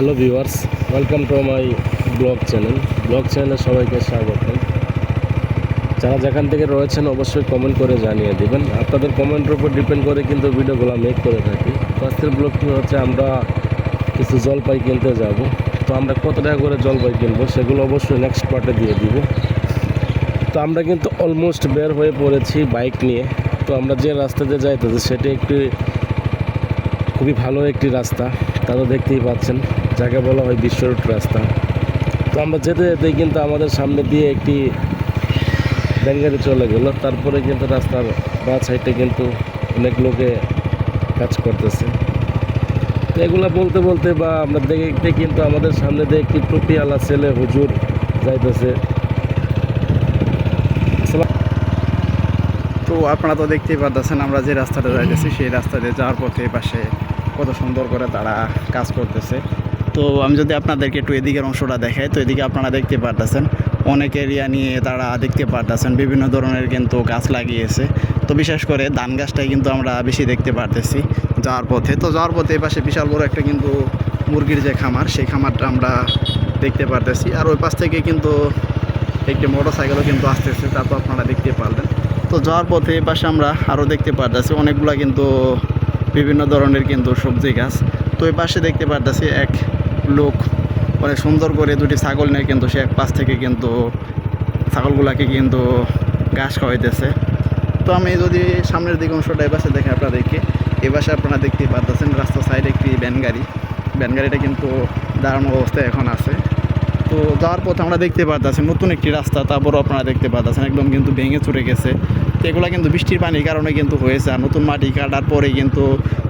Hello viewers, welcome to my blog channel. Blog চ্যানেলে সবাইকে স্বাগত। যারা যেখান থেকে রয়েছেন অবশ্যই কমেন্ট করে জানিয়ে দেবেন। আপনাদের কমেন্টের উপর ডিপেন্ড করে কিন্তু ভিডিওগুলো মেক করে থাকি। আজকের ব্লগটি হচ্ছে আমরা কিছু জলপাই কিনতে যাব। তো আমরা কত টাকা করে জলপাই কিনবো সেগুলো অবশ্যই নেক্সট পার্টে দিয়ে দিব। তো আমরা কিন্তু অলমোস্ট বের হয়ে পড়েছি বাইক নিয়ে। তো আমরা যে রাস্তাতে যাইতেছি সেটি একটি খুবই ভালো একটি রাস্তা, তা দেখতেই পাচ্ছেন। যাকে বলা হয় বিশ্ব রুট রাস্তা। তো আমরা যেতে যেতে কিন্তু আমাদের সামনে দিয়ে একটি ব্যানগাড়ি চলে গেল। তারপরে কিন্তু রাস্তার বা সাইডে কিন্তু অনেক লোকে কাজ করতেছে। তো এগুলো বলতে বলতে বা আমরা দেখতে কিন্তু আমাদের সামনে দিয়ে একটি টুপিওয়ালা ছেলে হুজুর যাইতেছে আসসালাম- তো আপনারা তো দেখতেই পারতেছেন, আমরা যে রাস্তাটা যাইতেছি সেই রাস্তাতে যাওয়ার পথে পাশে কত সুন্দর করে তারা কাজ করতেছে। তো আমি যদি আপনাদেরকে একটু এদিকের অংশটা দেখাই, তো এদিকে আপনারা দেখতে পারতেছেন, অনেক এরিয়া নিয়ে তারা দেখতে পারতেছেন, বিভিন্ন ধরনের কিন্তু গাছ লাগিয়েছে। তো বিশেষ করে ধান গাছটাই কিন্তু আমরা বেশি দেখতে পারতেছি যাওয়ার পথে। তো যাওয়ার পথে পাশে বিশাল বড় একটা কিন্তু মুরগির যে খামার, সেই খামারটা আমরা দেখতে পারতেছি। আর ওই পাশ থেকে কিন্তু একটি মোটর সাইকেলও কিন্তু আসতেছে, তা তো আপনারা দেখতে পারলেন। তো যাওয়ার পথে পাশে আমরা আরও দেখতে পারতেছি, অনেকগুলা কিন্তু বিভিন্ন ধরনের কিন্তু সবজি গাছ। তো এই পাশে দেখতে পারতেছি এক লোক, অনেক সুন্দর করে দুটি ছাগল নিয়ে কিন্তু সে এক পাশ থেকে কিন্তু ছাগলগুলাকে কিন্তু ঘাস খাওয়াইতেছে। তো আমি যদি সামনের দিকে অংশটা এই পাশে দেখে আপনাদেরকে, এই পাশে আপনারা দেখতেই পারতেছেন রাস্তার সাইডে একটি ভ্যান গাড়ি। ভ্যান গাড়িটা কিন্তু দাঁড়ানো অবস্থায় এখন আছে। তো যাওয়ার পথে আমরা দেখতে পারতেছি নতুন একটি রাস্তা, তারপরও আপনারা দেখতে পারতেছেন, একদম কিন্তু ভেঙে চড়ে গেছে। তো এগুলো কিন্তু বৃষ্টির পানির কারণে কিন্তু হয়েছে আর নতুন মাটি কাটার পরে কিন্তু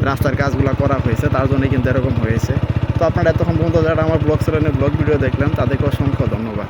রাস্তার কাজগুলো করা হয়েছে, তার জন্যই কিন্তু এরকম হয়েছে। তো আপনারা এতক্ষণ পর্যন্ত যারা আমার ব্লগ চ্যানেলে ব্লগ ভিডিও দেখলেন, তাদেরকে অসংখ্য ধন্যবাদ।